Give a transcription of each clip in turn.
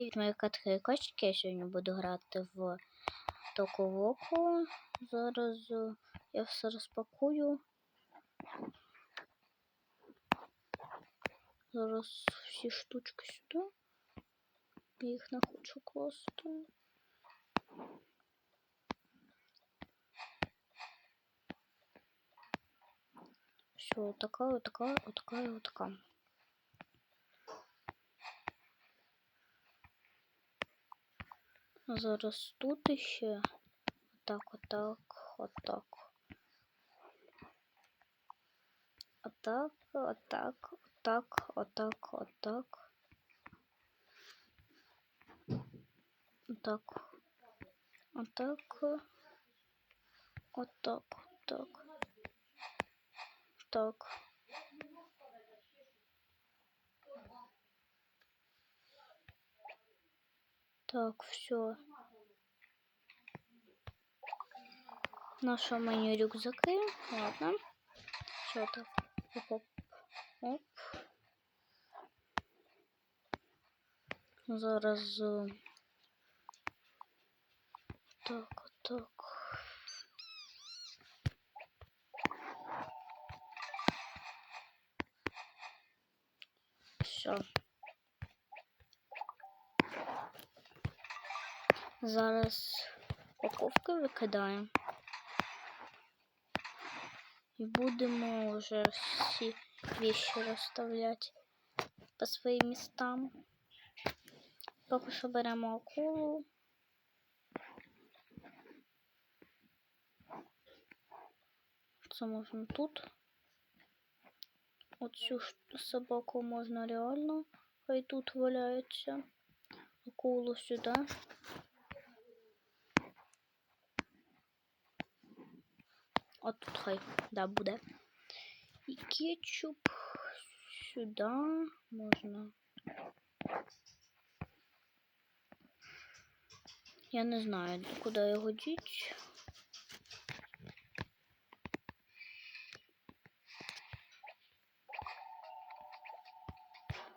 Моєї катки качки я сьогодні буду грати в Токовоку. Зараз е, я все розпакую. Зараз всі штучки сюди. Я їх не хочу класти. Все, отака, отака, отака отака. Зараз тут іще отак, отак, отак. Отак, отак, отак, отак, отак. Отак. Отак. Отак, отак. Так. Так, все. Наши мои рюкзаки. Ладно. Что так? Оп, оп. Зараз. е, Так, так. Все. Зараз упаковки викидаємо. І будемо вже всі вещи розставляти по своїм містам. Поки що беремо акулу. Це можна тут. Оцю собаку можна реально, хай тут валяється. Акулу сюди. А тут хай, да, буде. І кетчуп сюди можна. Я не знаю, куди його діть.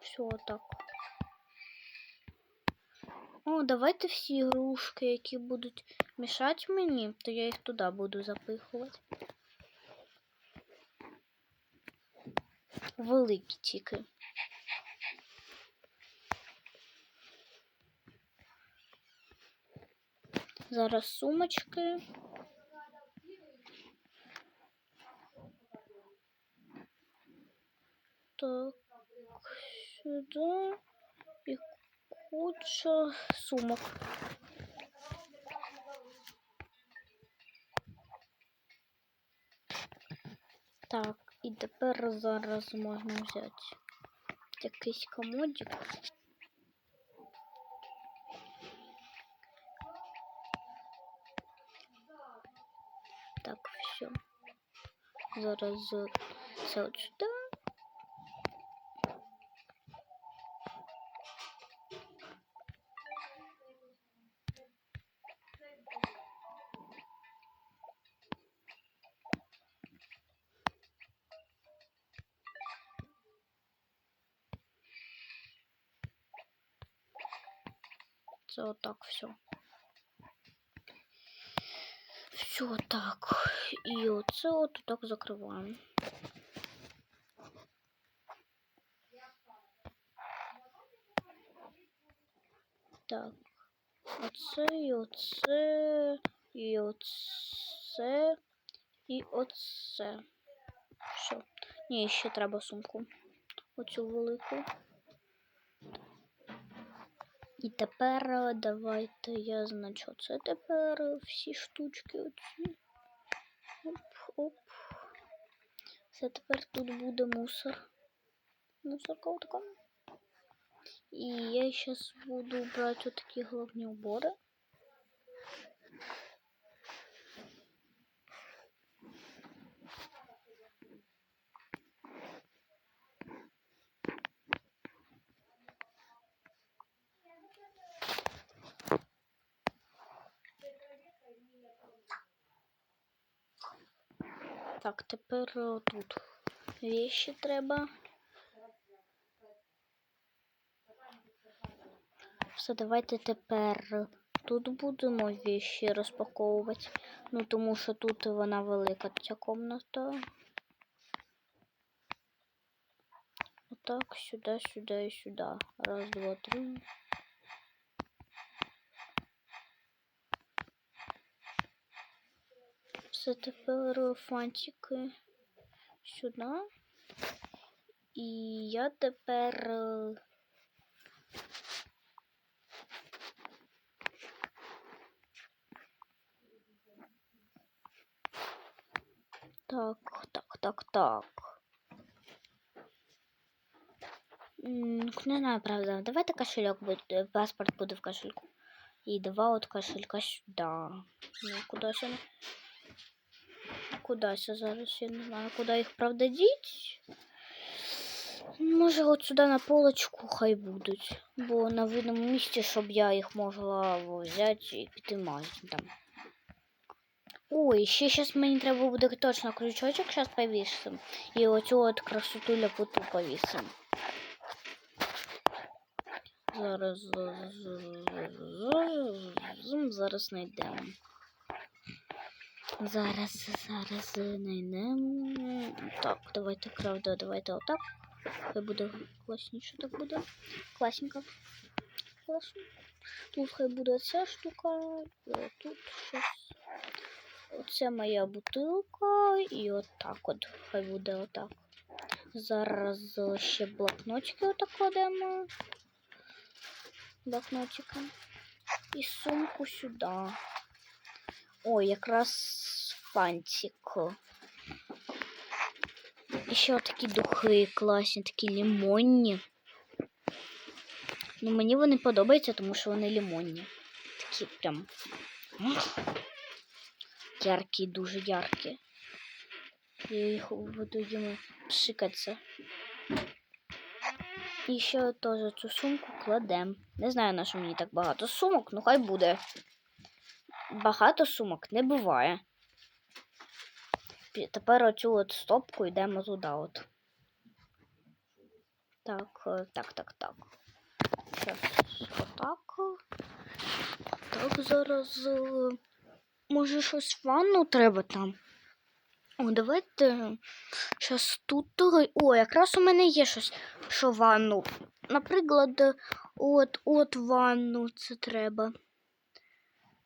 Все так. О, давайте всі ігрушки, які будуть мішати мені, то я їх туди буду запихувати. Великі тільки. Зараз сумочки. Так, сюди і куча сумок. Так, І тепер зараз можна взяти якийсь комодик. Так, все. Зараз це от сюди. Це отак все. Все так. І оце от так закриваємо. Так. Оце і оце, і оце, і оце. Все. Ні, ще треба сумку. Оцю велику. І тепер е, давайте я значу це тепер е, всі штучки оці. Оп, оп. Це тепер тут буде мусор. Мусорка отака. І я зараз буду брати отакі головні убори. Так, тепер е, тут вещи треба. Все, давайте тепер тут будемо віші розпаковувати. Ну, тому що тут вона велика ця комната. Отак, сюди, сюди і сюди. Раз, два, три. Тепер фантики сюди. І я тепер. е, Так, так, так, так. М, Не знаю, правда. Давайте кошелек буде, паспорт буде в кошельку. І два от кошелька сюди. Ну, кудись вони. Кудись зараз, я не знаю, куди їх, правда, діть. Може, от сюди на полочку хай будуть. Бо на видному місці, щоб я їх могла взяти і піти в там. Ой, ще зараз мені треба буде точно крючочок зараз повісимо. І оцю от красоту ляпоту повісимо. Зараз, зараз знайдемо. Зараз, зараз знайдемо. Так, давайте, правда, давайте отак. Хай буде класніше, так буде. Класненько. Класно. Тут хай буде ця штука. е, Тут щось. Оце моя бутилка. І отак от. Хай буде отак. Зараз е, ще блокнотики отак кладемо. Блокнотика. І сумку сюди. Ой, якраз фантик. І ще такі духи класні, такі лимонні. Ну, мені вони подобаються, тому що вони лимонні. Такі прям. Яркі, дуже яркі. Я їх буду їм пшикатися. І ще теж цю сумку кладем. Не знаю, на що мені так багато сумок, ну хай буде. Багато сумок не буває. Тепер оцю от стопку йдемо туди от. Так, е, так, так, так. Щас отак. Так, зараз. е, Може щось ванну треба там. О, давайте. Тут. е, О, якраз у мене є щось, що ванну. Наприклад, от, от ванну це треба.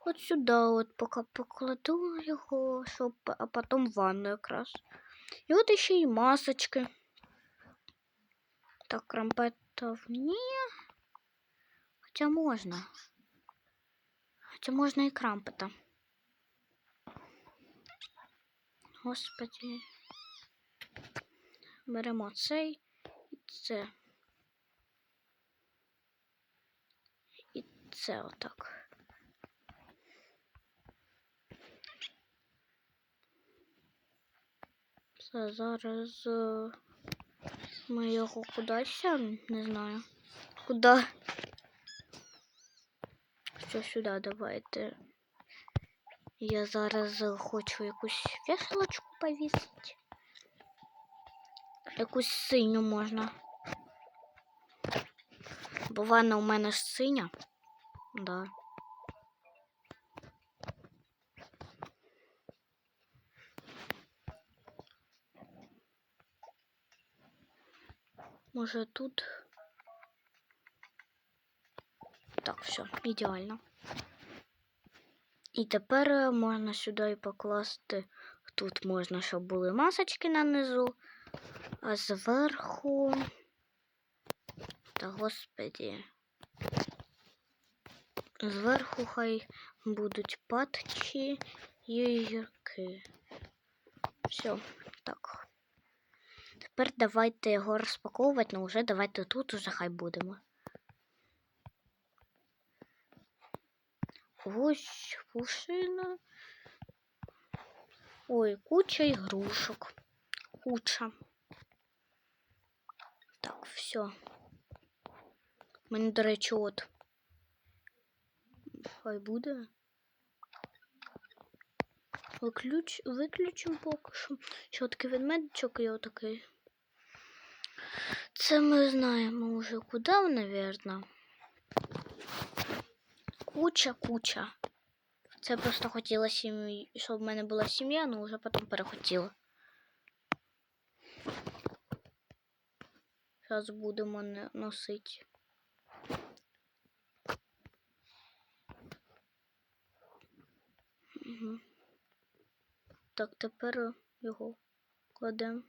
От сюди от поки покладу його, щоб, а потім ванну якраз. І от ще й масочки. Так, крампетов ні. Хоча можна. Хоча можна і крампета. Господи. Беремо цей і це. І це отак. Все, зараз е, ми його кудись, не знаю. Куди? Що сюди давайте. Я зараз е, хочу якусь вешалочку повісити. Якусь синю можна. Бо ванна у мене ж синя. Да. Може тут. Так, все, ідеально. І тепер е, можна сюди і покласти. Тут можна, щоб були масочки на низу, а зверху. Та господі. Зверху хай будуть патчі і гірки. Все, так. Тепер давайте його розпаковувати, ну вже давайте тут уже хай будемо. Ось пушина. Ой, куча ігрушок. Куча. Так, все. Мені, до речі, от. Хай буде. Виключ... Виключимо поки що. Що таке ведмедичок і отакий. Це ми знаємо вже куди, навірно. куча, куча. Це просто хотіла сім'ї, щоб в мене була сім'я, але вже потім перехотіла. Зараз будемо носити. Угу. Так, тепер його кладемо.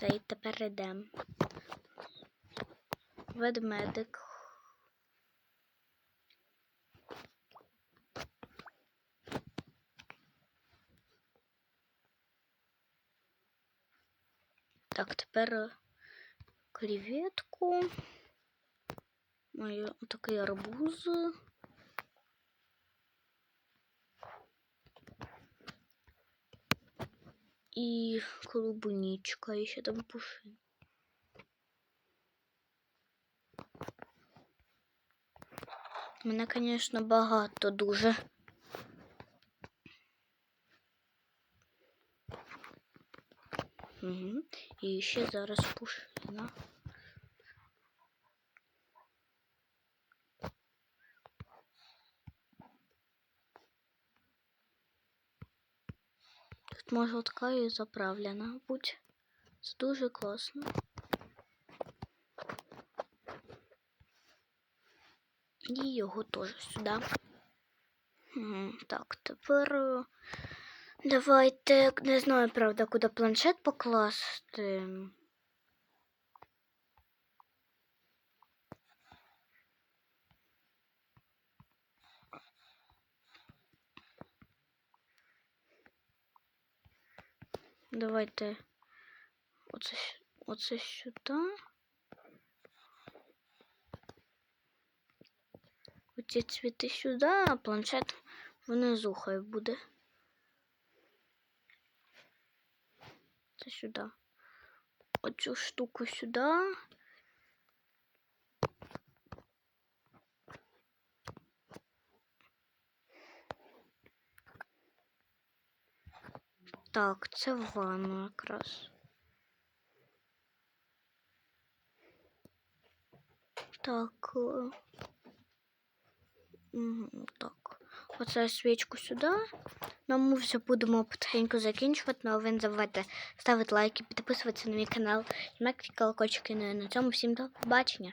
Все, тепер йдемо. Ведмедик. Так, тепер е, креветку. Маю такий арбуз. І клубничка, і ще там пушин. Мене, звісно, багато дуже. Угу. І ще зараз пушина. Може така і заправлена будь. Це дуже класно. І його теж сюди. Так, тепер е, давайте, не знаю, правда, куди планшет покласти. Давайте оце, оце сюди. Оці цвіти сюди, а планшет внизу хай буде. Це сюди. Оцю штуку сюди. Так, це в ванну якраз. Так. е, Так. Оце свічку сюди. Ну, ми вже будемо потихеньку закінчувати, але ви не забувайте ставити лайки, підписуватися на мій канал, жмякати колокольчики. Ну, і на цьому всім до побачення.